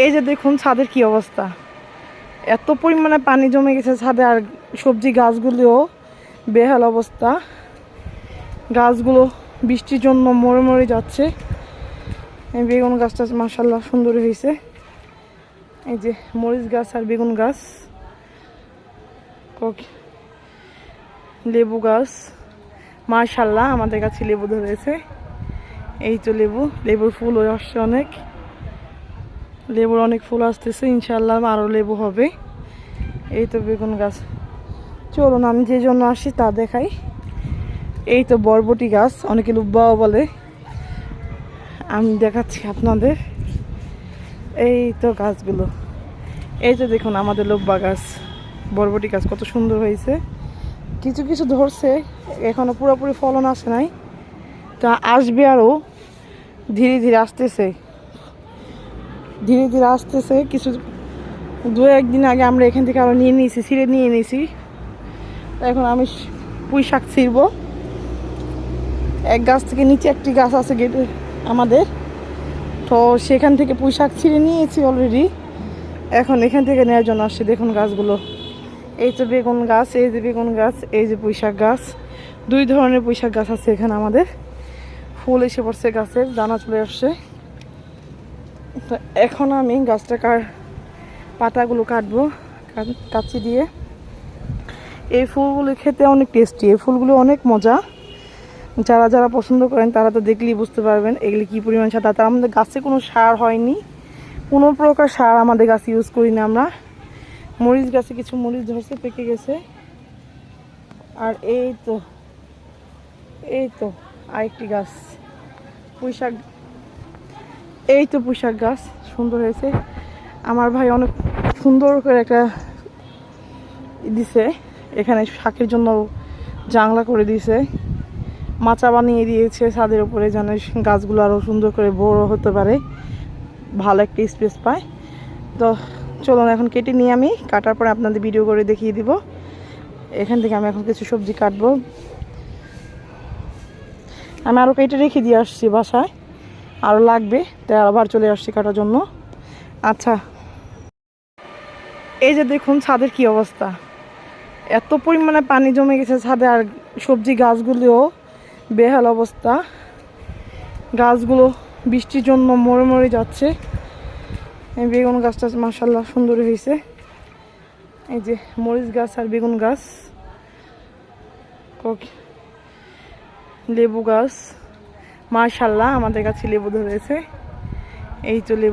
এই যে দেখুন ছাদের কি অবস্থা। এত পরিমাণে পানি জমে গেছে ছাদে আর সবজি গাছগুলিও বেহাল অবস্থা। গাছগুলো বৃষ্টির জন্য মরে মরে যাচ্ছে। এই বেগুন গাছটা মাসাল্লাহ সুন্দর হয়েছে। এই যে মরিচ গাছ আর বেগুন গাছ। লেবু গাছ। মার্শাল্লাহ আমাদের কাছে লেবু ধরেছে। এই তো লেবু, লেবুর ফুল হয়ে আসছে অনেক। লেবুর অনেক ফুল আসতেছে ইনশাল্লাহ আরও লেবু হবে। এই তো বেগুন গাছ। চলুন, আমি যে জন্য আসি তা দেখাই। এই তো বরবটি গাছ, অনেকে লুব্বাও বলে। আমি দেখাচ্ছি আপনাদের। এই তো গাছগুলো। এই তো দেখুন, আমাদের লব্বা গাছ। বরবটি গাছ কত সুন্দর হয়েছে। কিছু কিছু ধরছে, এখনও পুরোপুরি ফলন আসে নাই। তা আসবে আরও ধীরে ধীরে আসতেছে। ধীরে ধীরে আসতেছে, কিছু দু একদিন আগে আমরা এখান থেকে আরও নিয়ে নিয়েছি ছিঁড়ে নিয়ে নিয়েছি। এখন আমি পুঁই শাক ছিঁড়ব। এক গাছ থেকে নিচে একটি গাছ আছে গেটে আমাদের। তো সেখান থেকে পুঁই শাক ছিঁড়ে নিয়েছি অলরেডি এখন এখান থেকে নেওয়ার জন্য আসছে দেখুন গাছগুলো। এই তো বেগুন গাছ, এই যে বেগুন গাছ, এই যে পুঁই শাক গাছ। দুই ধরনের পুঁই শাক গাছ আছে এখানে আমাদের। ফুল এসে পড়ছে গাছের, দানা চলে আসছে। তো এখন আমি গাছটা কার পাতাগুলো কাটবো কাঁচি দিয়ে। এই ফুলগুলো খেতে অনেক টেস্টি, এই ফুলগুলো অনেক মজা। যারা যারা পছন্দ করেন তারা তো দেখলেই বুঝতে পারবেন এগুলি কী পরিমাণ সার। তাতে আমাদের গাছে কোনো সার হয়নি, কোনো প্রকার সার আমাদের গাছে ইউজ করি না আমরা। মরিচ গাছে কিছু মরিচ ধরছে, পেকে গেছে। আর এই তো এই তো আরেকটি গাছ পুঁই শাক এই তো পুঁই শাক গাছ, সুন্দর হয়েছে। আমার ভাই অনেক সুন্দর করে একটা দিছে। এখানে শাকের জন্য জাংলা করে দিয়েছে মাচা বানিয়ে দিয়েছে ছাদের উপরে যেন গাছগুলো আরও সুন্দর করে বড় হতে পারে। ভালো একটা স্পেস পায়। তো চলুন এখন কেটে নিয়ে আমি। কাটার পরে আপনাদের ভিডিও করে দেখিয়ে দিব। এখান থেকে আমি এখন কিছু সবজি কাটবো। আমি আরও কেটে রেখে দিয়ে আসছি বাসায়। আরও লাগবে, তাই আবার চলে আসছি কাটার জন্য। আচ্ছা এই যে দেখুন ছাদের কি অবস্থা। এত পরিমাণে পানি জমে গেছে ছাদে, আর সবজি গাছগুলিও বেহাল অবস্থা। গাছগুলো বৃষ্টির জন্য মরে মরে যাচ্ছে। এই বেগুন গাছটা মাসাল্লাহ সুন্দর হয়েছে। এই যে মরিচ গাছ আর বেগুন গাছ। লেবু গাছ। মাশাল্লাহ আমাদের কাছে লেবু ধরেছে। এই তো লেবু